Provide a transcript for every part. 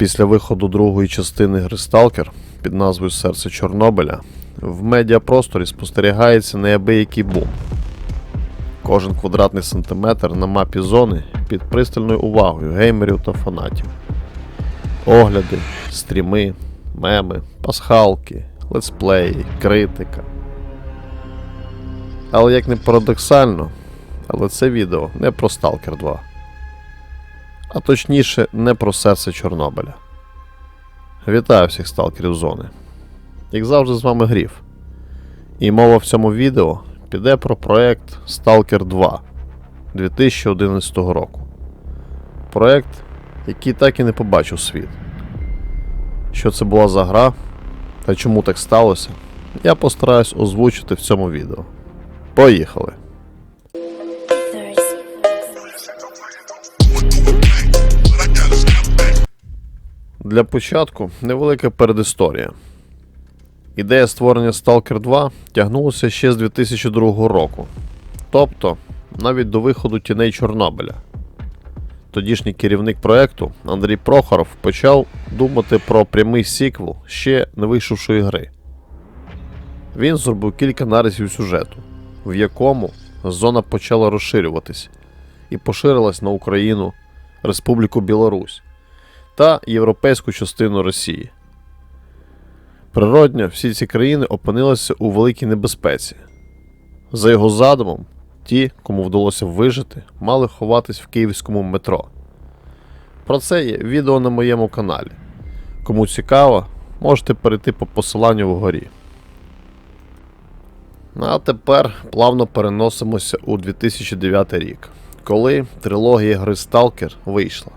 Після виходу другої частини гри Сталкер під назвою Серце Чорнобиля в медіапросторі спостерігається неабиякий бум. Кожен квадратний сантиметр на мапі зони під пристальною увагою геймерів та фанатів. Огляди, стріми, меми, пасхалки, летсплеї, критика. Але як не парадоксально, але це відео не про Stalker 2 а точніше не про серце Чорнобиля. Вітаю всіх сталкерів зони. Як завжди, з вами Гріф. І мова в цьому відео піде про проект Stalker 2 2011 року. Проект, який так і не побачив світ. Що це була за гра та чому так сталося, я постараюсь озвучити в цьому відео. Поїхали! Для початку невелика передісторія. Ідея створення Stalker 2 тягнулася ще з 2002 року, тобто навіть до виходу тіней Чорнобиля. Тодішній керівник проекту Андрій Прохоров почав думати про прямий сіквел ще не вийшовшої гри. Він зробив кілька нарисів сюжету, в якому зона почала розширюватись і поширилась на Україну, Республіку Білорусь та європейську частину Росії. Природньо, всі ці країни опинилися у великій небезпеці. За його задумом, ті, кому вдалося вижити, мали ховатись в київському метро. Про це є відео на моєму каналі. Кому цікаво, можете перейти по посиланню вгорі. Ну, А тепер плавно переносимося у 2009 рік, коли трилогія гри Stalker вийшла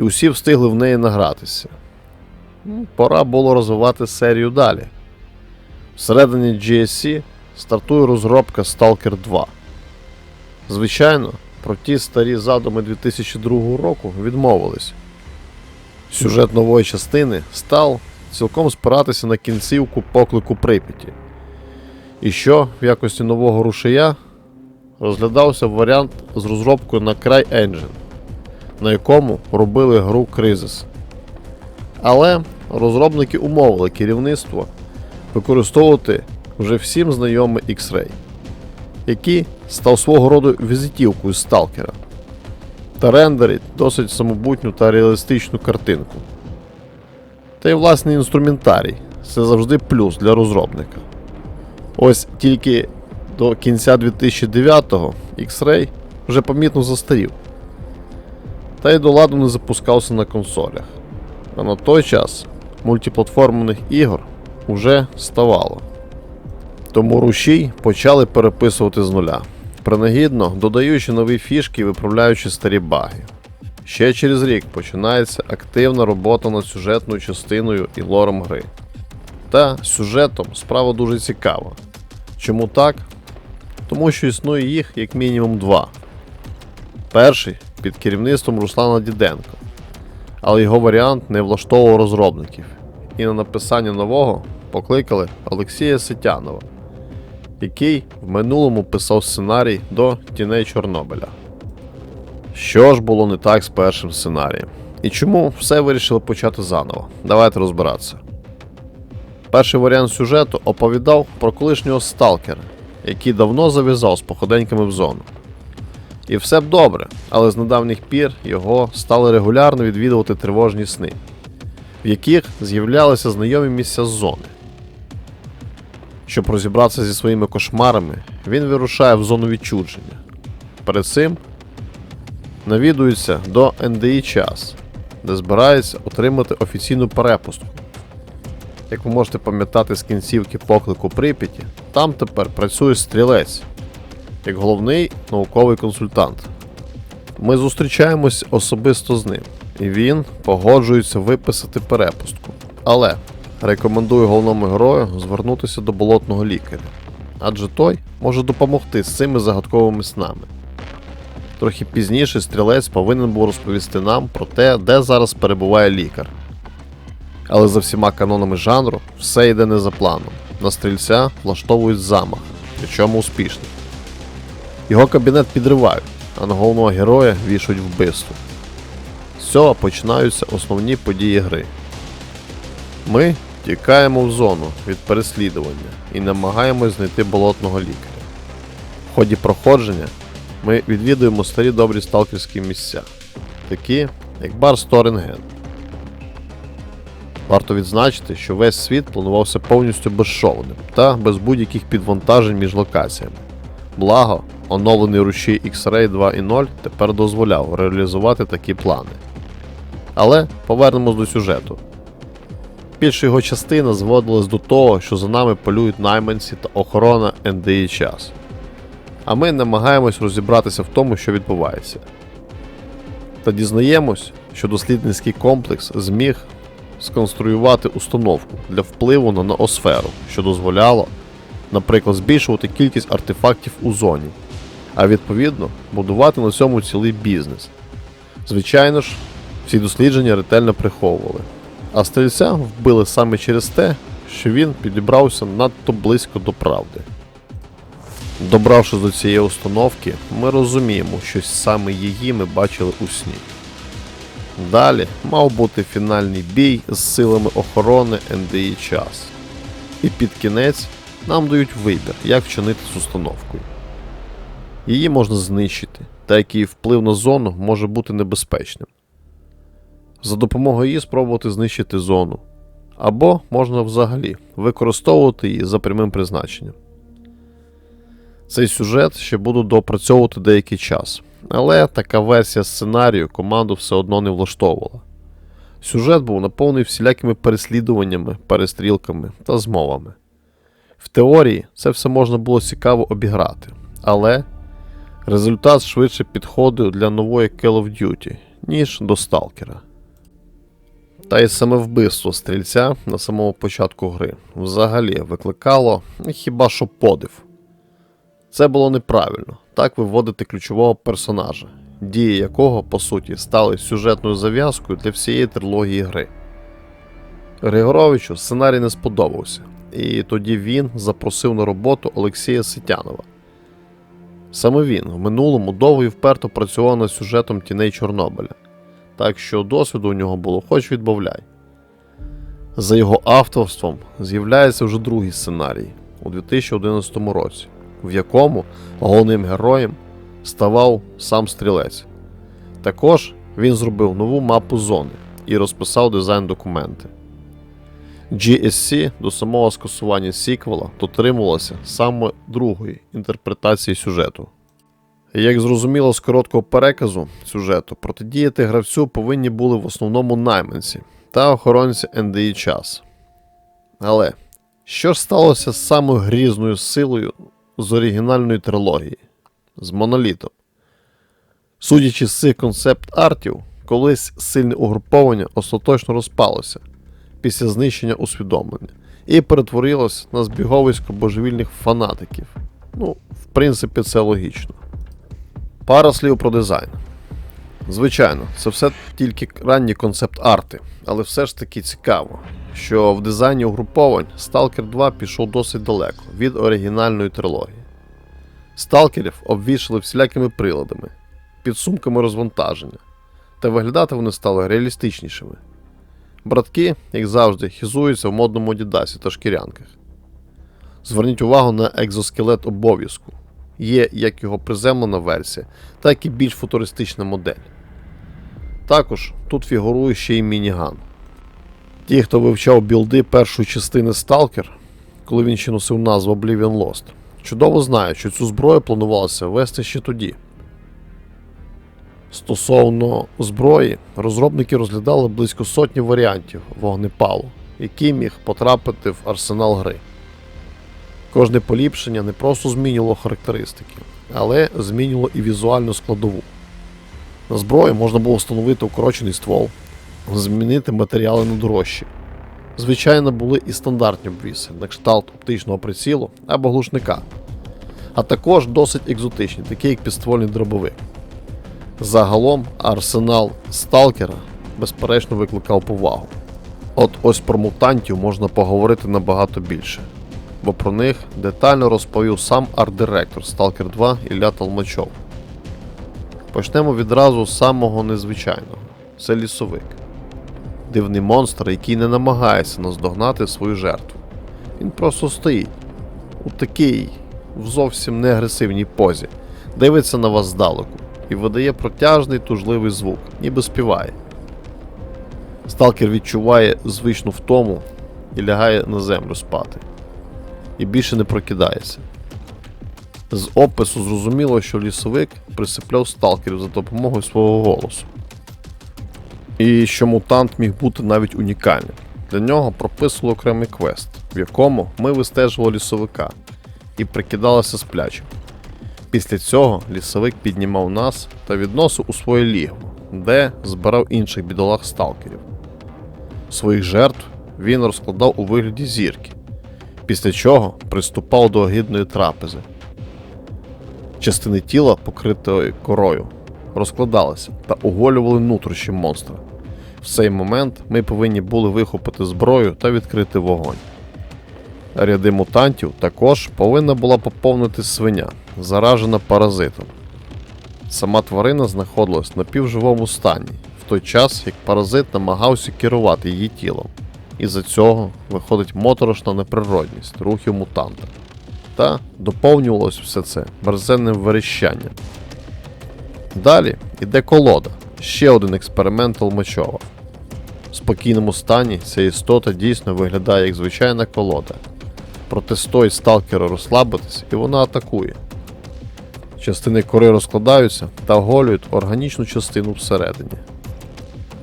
і усі встигли в неї награтися. Ну, Пора було розвивати серію далі. Всередині GSC стартує розробка Stalker 2. Звичайно, про ті старі задуми 2002 року відмовились. Сюжет нової частини став цілком спиратися на кінцівку поклику Прип'яті. І що в якості нового рушія розглядався варіант з розробкою на CryEngine на якому робили гру Кризис. Але розробники умовили керівництво використовувати вже всім знайомий X-Ray, який став свого роду візитівкою сталкера та рендерить досить самобутню та реалістичну картинку. Та й власний інструментарій це завжди плюс для розробника. Ось тільки до кінця 2009-го X-Ray вже помітно застарів та й до ладу не запускався на консолях. А на той час мультиплатформених ігор уже ставало. Тому рушій почали переписувати з нуля, принагідно додаючи нові фішки і виправляючи старі баги. Ще через рік починається активна робота над сюжетною частиною і лором гри. Та сюжетом справа дуже цікава. Чому так? Тому що існує їх як мінімум два. Перший під керівництвом Руслана Діденко, але його варіант не влаштовував розробників, і на написання нового покликали Олексія Сетянова, який в минулому писав сценарій до тіней Чорнобиля. Що ж було не так з першим сценарієм? І чому все вирішили почати заново? Давайте розбиратися. Перший варіант сюжету оповідав про колишнього сталкера, який давно зав'язав з походеньками в зону. І все б добре, але з недавніх пір його стали регулярно відвідувати тривожні сни, в яких з'являлися знайомі місця зони. Щоб розібратися зі своїми кошмарами, він вирушає в зону відчудження. Перед цим навідується до НДІ час, де збирається отримати офіційну перепустку. Як ви можете пам'ятати з кінцівки поклику Прип'яті, там тепер працює стрілець, як головний науковий консультант. Ми зустрічаємось особисто з ним, і він погоджується виписати перепустку. Але рекомендую головному герою звернутися до болотного лікаря, адже той може допомогти з цими загадковими снами. Трохи пізніше стрілець повинен був розповісти нам про те, де зараз перебуває лікар. Але за всіма канонами жанру все йде не за планом. На стрільця влаштовують замах, причому успішний. Його кабінет підривають, а на головного героя вішають вбивство. З цього починаються основні події гри. Ми тікаємо в зону від переслідування і намагаємось знайти болотного лікаря. В ході проходження ми відвідуємо старі добрі сталкерські місця, такі як бар Сторенген. Варто відзначити, що весь світ планувався повністю безшовним та без будь-яких підвантажень між локаціями. Благо, оновлений рушій X-Ray 2.0 тепер дозволяв реалізувати такі плани. Але повернемось до сюжету. Більша його частина зводилась до того, що за нами полюють найманці та охорона НДІ час. А ми намагаємось розібратися в тому, що відбувається. Та дізнаємось, що дослідницький комплекс зміг сконструювати установку для впливу на ноосферу, що дозволяло, наприклад, збільшувати кількість артефактів у зоні, а відповідно будувати на цьому цілий бізнес. Звичайно ж, всі дослідження ретельно приховували, а стрільця вбили саме через те, що він підібрався надто близько до правди. Добравшись до цієї установки, ми розуміємо, що саме її ми бачили у сні. Далі мав бути фінальний бій з силами охорони НДІ час. І під кінець нам дають вибір, як вчинити з установкою. Її можна знищити, та як її вплив на зону може бути небезпечним. За допомогою її спробувати знищити зону, або можна взагалі використовувати її за прямим призначенням. Цей сюжет ще буду доопрацьовувати деякий час, але така версія сценарію команду все одно не влаштовувала. Сюжет був наповнений всілякими переслідуваннями, перестрілками та змовами. Теорії це все можна було цікаво обіграти, але результат швидше підходив для нової Call of Duty, ніж до Сталкера. Та й саме вбивство стрільця на самому початку гри взагалі викликало хіба що подив. Це було неправильно так виводити ключового персонажа, дії якого, по суті, стали сюжетною зав'язкою для всієї трилогії гри. Григоровичу сценарій не сподобався, і тоді він запросив на роботу Олексія Ситянова. Саме він в минулому довго і вперто працював над сюжетом тіней Чорнобиля, так що досвіду у нього було хоч відбавляй. За його авторством з'являється вже другий сценарій у 2011 році в якому головним героєм ставав сам стрілець. Також він зробив нову мапу зони і розписав дизайн документи. GSC до самого скасування сіквела дотримувалося саме другої інтерпретації сюжету. Як зрозуміло з короткого переказу сюжету, протидіяти гравцю повинні були в основному найманці та охоронці НДІ час. Але що ж сталося з самою грізною силою з оригінальної трилогії з монолітом. Судячи з цих концепт-артів, колись сильне угруповання остаточно розпалося після знищення усвідомлення і перетворилось на збіговисько божевільних фанатиків. Ну, в принципі, це логічно. Пара слів про дизайн. Звичайно, це все тільки ранні концепт-арти, але все ж таки цікаво, що в дизайні угруповань Stalker 2 пішов досить далеко від оригінальної трилогії. Сталкерів обвішали всілякими приладами, підсумками розвантаження, та виглядати вони стали реалістичнішими. Братки, як завжди, хізуються в модному дідасі та шкірянках. Зверніть увагу на екзоскелет обов'язку. Є як його приземлена версія, так і більш футуристична модель. Також тут фігурує ще й мініган. Ті, хто вивчав білди першої частини Stalker, коли він ще носив назву Oblivion Lost, чудово знають, що цю зброю планувалося вести ще тоді. Стосовно зброї, розробники розглядали близько сотні варіантів вогнепалу, який міг потрапити в арсенал гри. Кожне поліпшення не просто змінювало характеристики, але змінювало і візуальну складову. На зброю можна було встановити укорочений ствол, змінити матеріали на дорожчі. Звичайно, були і стандартні обвіси, на кшталт оптичного прицілу або глушника, а також досить екзотичні, такі як підствольний дробовик. Загалом арсенал сталкера безперечно викликав повагу. От ось про мутантів можна поговорити набагато більше, бо про них детально розповів сам арт-директор Stalker 2 Ілля Толмачов. Почнемо відразу з самого незвичайного це лісовик. Дивний монстр, який не намагається наздогнати свою жертву. Він просто стоїть у такій в зовсім не агресивній позі, дивиться на вас здалеку і видає протяжний тужливий звук, ніби співає. Сталкер відчуває звичну втому і лягає на землю спати. І більше не прокидається. З опису зрозуміло, що лісовик присипляв сталкерів за допомогою свого голосу. І що мутант міг бути навіть унікальним. Для нього прописували окремий квест, в якому ми вистежували лісовика і прикидалися сплячим. Після цього лісовик піднімав нас та відносив у своє лігво, де збирав інших бідолах сталкерів. Своїх жертв він розкладав у вигляді зірки, після чого приступав до огідної трапези. Частини тіла, покритої корою, розкладалися та оголювали нутрощі монстра. В цей момент ми повинні були вихопити зброю та відкрити вогонь. Ряди мутантів також повинна була поповнити свиня, заражена паразитом. Сама тварина знаходилась на півживому стані, в той час як паразит намагався керувати її тілом. Із-за цього виходить моторошна неприродність рухів мутанта. Та доповнювалось все це мерзенним верещанням. Далі іде колода, ще один експеримент Толмачова. В спокійному стані ця істота дійсно виглядає як звичайна колода. Проте стоїть сталкера розслабитись і вона атакує. Частини кори розкладаються та оголюють органічну частину всередині.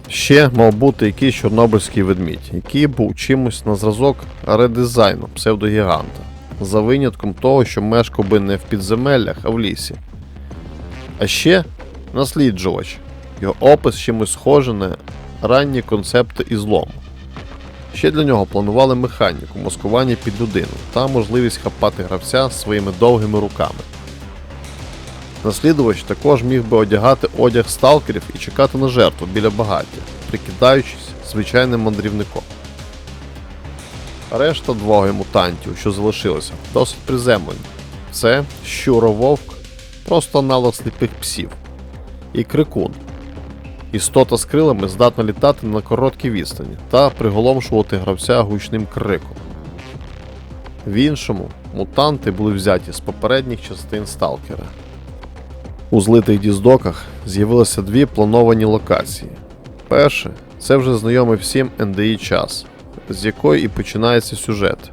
Ще мав бути якийсь чорнобильський ведмідь, який був чимось на зразок редизайну псевдогіганта, за винятком того, що мешкав би не в підземеллях, а в лісі. А ще насліджувач. Його опис чимось схоже на ранні концепти ізлому. Ще для нього планували механіку, маскування під людину та можливість хапати гравця своїми довгими руками. Наслідувач також міг би одягати одяг сталкерів і чекати на жертву біля багаття, прикидаючись звичайним мандрівником. Решта двоє мутантів, що залишилися, досить приземлені. Це щурововк, просто аналог сліпих псів, і крикун. Істота з крилами здатна літати на короткій відстані та приголомшувати гравця гучним криком. В іншому мутанти були взяті з попередніх частин сталкера. У злитих діздоках з'явилися дві плановані локації. Перше це вже знайомий всім NDI час, з якої і починається сюжет.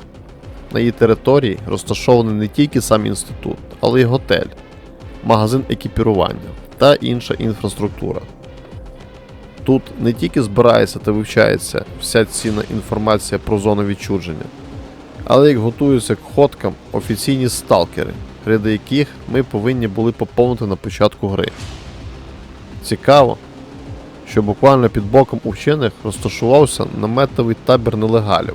На її території розташований не тільки сам інститут, але й готель, магазин екіпірування та інша інфраструктура. Тут не тільки збирається та вивчається вся цінна інформація про зону відчудження, але як готуються к ходкам офіційні сталкери, ряди яких ми повинні були поповнити на початку гри. Цікаво, що буквально під боком у вчених розташувався наметовий табір нелегалів.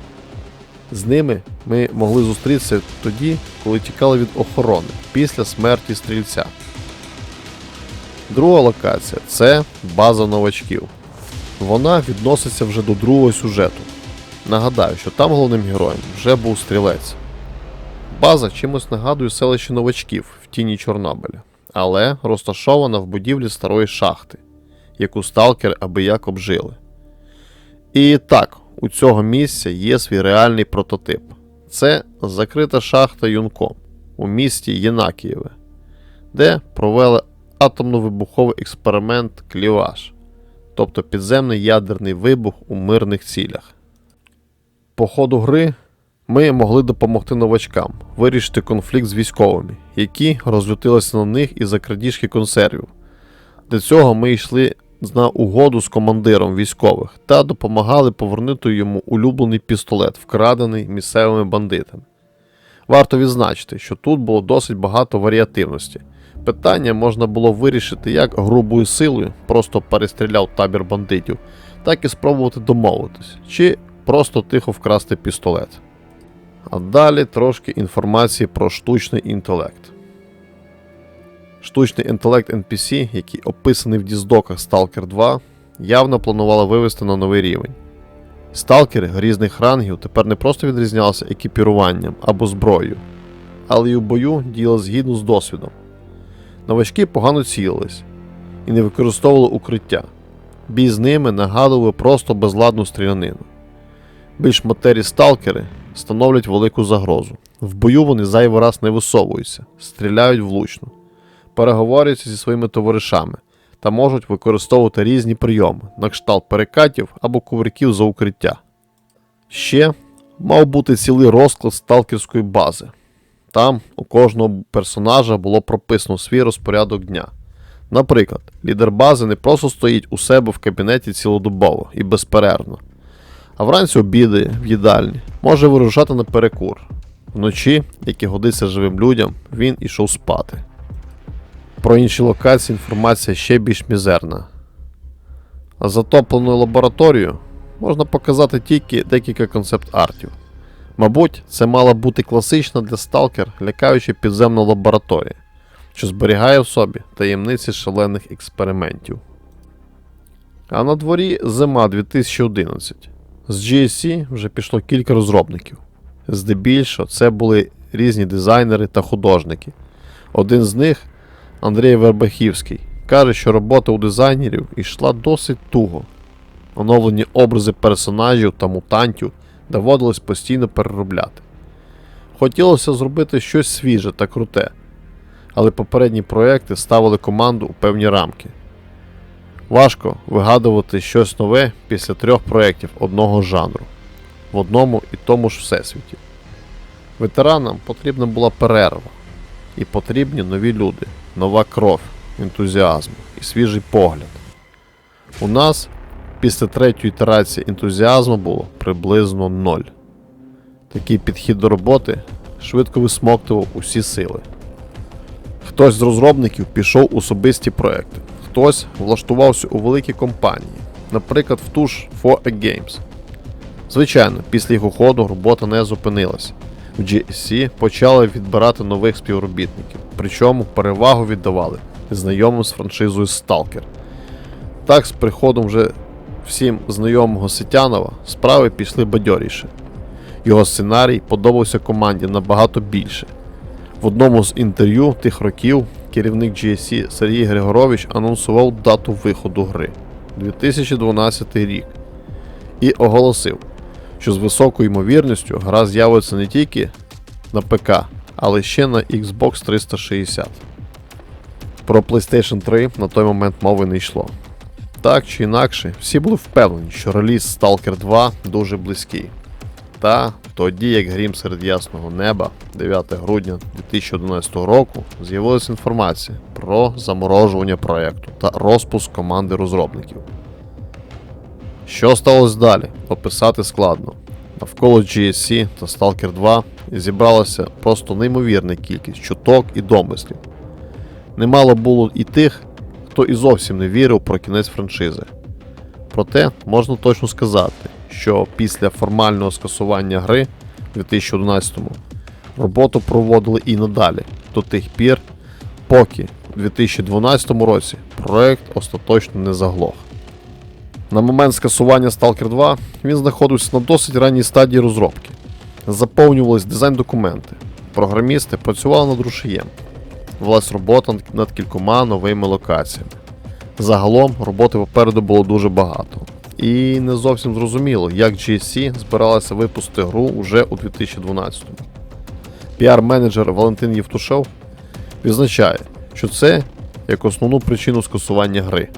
З ними ми могли зустрітися тоді, коли тікали від охорони після смерті стрільця. Друга локація це база новачків. Вона відноситься вже до другого сюжету. Нагадаю, що там головним героєм вже був стрілець. База чимось нагадує селище новачків в тіні Чорнобиля, але розташована в будівлі старої шахти, яку сталкери аби як обжили. І так, у цього місця є свій реальний прототип. Це закрита шахта Юнком у місті Єнакієве, де провели атомно-вибуховий експеримент Кліваш, тобто підземний ядерний вибух у мирних цілях. По ходу гри ми могли допомогти новачкам вирішити конфлікт з військовими, які розлютилися на них із-за крадіжки консервів. Для цього ми йшли на угоду з командиром військових та допомагали повернути йому улюблений пістолет, вкрадений місцевими бандитами. Варто відзначити, що тут було досить багато варіативності. Питання можна було вирішити як грубою силою, просто перестріляв табір бандитів, так і спробувати домовитись, чи просто тихо вкрасти пістолет. А далі трошки інформації про штучний інтелект. Штучний інтелект NPC, який описаний в діздоках Stalker 2, явно планували вивести на новий рівень. Сталкери різних рангів тепер не просто відрізнялися екіпіруванням або зброєю, але й у бою діяли згідно з досвідом. Новачки погано цілились і не використовували укриття. Бій з ними нагадував просто безладну стрілянину. Більш матері сталкери становлять велику загрозу. В бою вони зайвий раз не висовуються, стріляють влучно, переговорюються зі своїми товаришами та можуть використовувати різні прийоми на кшталт перекатів або кувирків за укриття. Ще мав бути цілий розклад сталкерської бази. Там у кожного персонажа було прописано свій розпорядок дня. Наприклад, лідер бази не просто стоїть у себе в кабінеті цілодобово і безперервно, а вранці обідає в їдальні, може вирушати на перекур. Вночі, як і годиться живим людям, він ішов спати. Про інші локації інформація ще більш мізерна. А затоплену лабораторію можна показати тільки декілька концепт-артів. Мабуть, це мала бути класична для сталкер лякаюча підземна лабораторія, що зберігає в собі таємниці шалених експериментів. А на дворі зима 2011. З GSC вже пішло кілька розробників. Здебільшого це були різні дизайнери та художники. Один з них, Андрій Вербахівський, каже, що робота у дизайнерів йшла досить туго. Оновлені образи персонажів та мутантів доводилось постійно переробляти. Хотілося зробити щось свіже та круте, але попередні проекти ставили команду у певні рамки. Важко вигадувати щось нове після трьох проєктів одного жанру в одному і тому ж всесвіті. Ветеранам потрібна була перерва, і потрібні нові люди, нова кров, ентузіазм і свіжий погляд. У нас після третьої ітерації ентузіазму було приблизно ноль. Такий підхід до роботи швидко висмоктував усі сили. Хтось з розробників пішов у особисті проекти, хтось влаштувався у великі компанії, наприклад, в ту ж 4A Games. Звичайно, після їх уходу робота не зупинилася. В GSC почали відбирати нових співробітників, причому перевагу віддавали знайомим з франшизою Stalker. Так, з приходом вже всім знайомого Сетянова справи пішли бадьоріше. Його сценарій подобався команді набагато більше. В одному з інтерв'ю тих років керівник GSC Сергій Григорович анонсував дату виходу гри 2012 рік і оголосив, що з високою ймовірністю гра з'явиться не тільки на ПК, але ще на Xbox 360. Про PlayStation 3 на той момент мови не йшло. Так чи інакше, всі були впевнені, що реліз Stalker 2 дуже близький. Та тоді, як грім серед ясного неба, 9 грудня 2011 року, з'явилася інформація про заморожування проєкту та розпуск команди розробників. Що сталося далі, описати складно. Навколо GSC та Stalker 2 зібралася просто неймовірна кількість чуток і домислів. Немало було і тих, хто і зовсім не вірив про кінець франшизи. Проте можна точно сказати, що після формального скасування гри у 2011-му роботу проводили і надалі до тих пір, поки у 2012 році проект остаточно не заглох. На момент скасування Stalker 2 він знаходився на досить ранній стадії розробки. Заповнювались дизайн-документи. Програмісти працювали над рушієм. Велась робота над кількома новими локаціями. Загалом роботи попереду було дуже багато. І не зовсім зрозуміло, як GSC збиралася випустити гру уже у 2012-му. Піар-менеджер Валентин Євтушов відзначає, що це як основну причину скасування гри.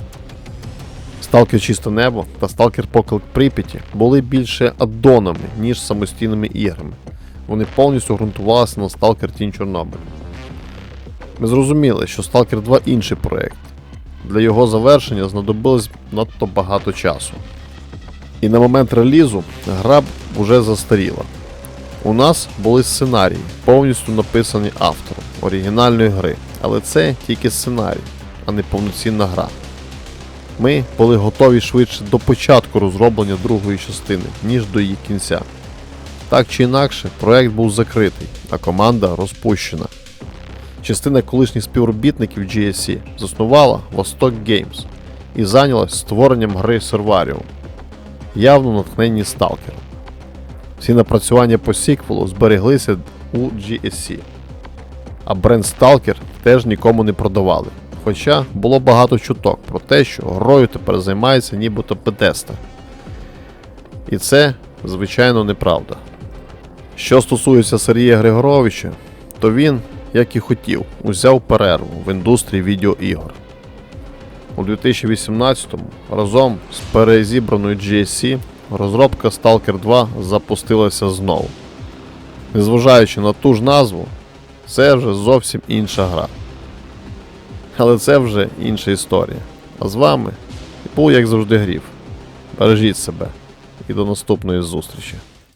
Сталкер Чисте Небо та Сталкер Поклик Прип'яті були більше аддонами, ніж самостійними іграми. Вони повністю ґрунтувалися на Сталкер Тінь Чорнобиль. Ми зрозуміли, що Stalker 2 інший проєкт. Для його завершення знадобилось надто багато часу. І на момент релізу гра вже застаріла. У нас були сценарії, повністю написані автором оригінальної гри, але це тільки сценарій, а не повноцінна гра. Ми були готові швидше до початку розроблення другої частини, ніж до її кінця. Так чи інакше, проект був закритий, а команда розпущена. Частина колишніх співробітників GSC заснувала Vostok Games і зайнялась створенням гри Servarium, явно натхненні Stalker. Всі напрацювання по сіквелу збереглися у GSC, а бренд Stalker теж нікому не продавали, Хоча було багато чуток про те, що грою тепер займається нібито Бетеста. І це, звичайно, неправда. Що стосується Сергія Григоровича, то він, як і хотів, узяв перерву в індустрії відеоігор. У 2018-му разом з перезібраною GSC розробка Stalker 2 запустилася знову. Незважаючи на ту ж назву, це вже зовсім інша гра. Але це вже інша історія. А з вами був, як завжди, грів. Бережіть себе і до наступної зустрічі.